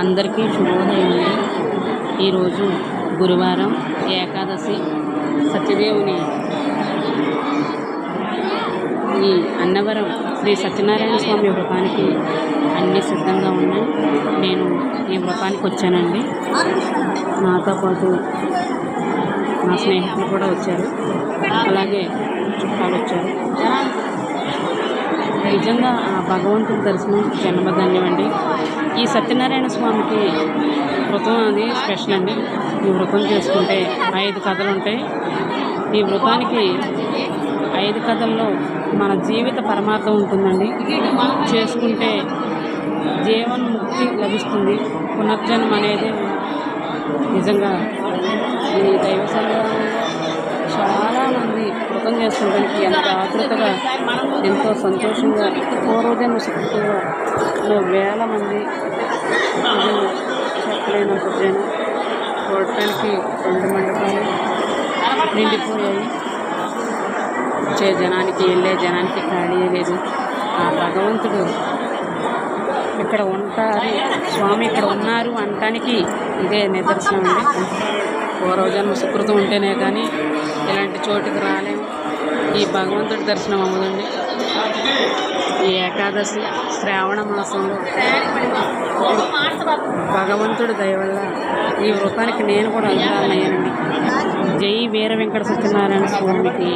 అందరికీ శుభోదయం ఈరోజు గురువారం ఏకాదశి సత్యదేవుని ఈ అన్నవరం శ్రీ సత్యనారాయణ స్వామి వ్రతానికి అన్నీ సిద్ధంగా ఉన్నాయి. నేను ఈ వ్రతానికి వచ్చానండి. నాతో పాటు నా స్నేహితులు కూడా వచ్చారు. అలాగే చుట్టాలు వచ్చారు. నిజంగా ఆ భగవంతుడి దర్శనం జన్మధన్యం అండి ఈ సత్యనారాయణ స్వామికి వ్రతం అది స్పెషల్ అండి. ఈ వ్రతం చేసుకుంటే ఐదు కథలు ఉంటాయి ఈ వ్రతానికి ఐదు కథల్లో మన జీవిత పరమార్థం ఉంటుందండి. చేసుకుంటే జీవన్ముక్తి లభిస్తుంది. పునర్జన్మ అనేది నిజంగా ఈ దైవ సంఘంలో చూడడానికి ఎంత ఆతృతగా ఎంతో సంతోషంగా పూర్వజన్మ శక్తిగా వేల మంది ప్రజలు చెప్పలేనంత జనం చూడటానికి రెండు మండపాలు నిండిపోయాయి. వచ్చే జనానికి వెళ్ళే జనానికి ఖాళీ లేదు. ఆ భగవంతుడు ఇక్కడ ఉంటారు స్వామి ఇక్కడ ఉన్నారు అనటానికి ఇదే నిదర్శనం అండి. పూర్వజన్మ సుకృతం ఉంటేనే కానీ ఇలాంటి చోటుకి రాలేము. ఈ భగవంతుడి దర్శనం అవ్వదండి. ఈ ఏకాదశి శ్రావణ మాసంలో భగవంతుడి దయ వల్ల ఈ వృతానికి నేను కూడా అధికారులయ్యానండి జై వీర వెంకట సత్యనారాయణ స్వామికి.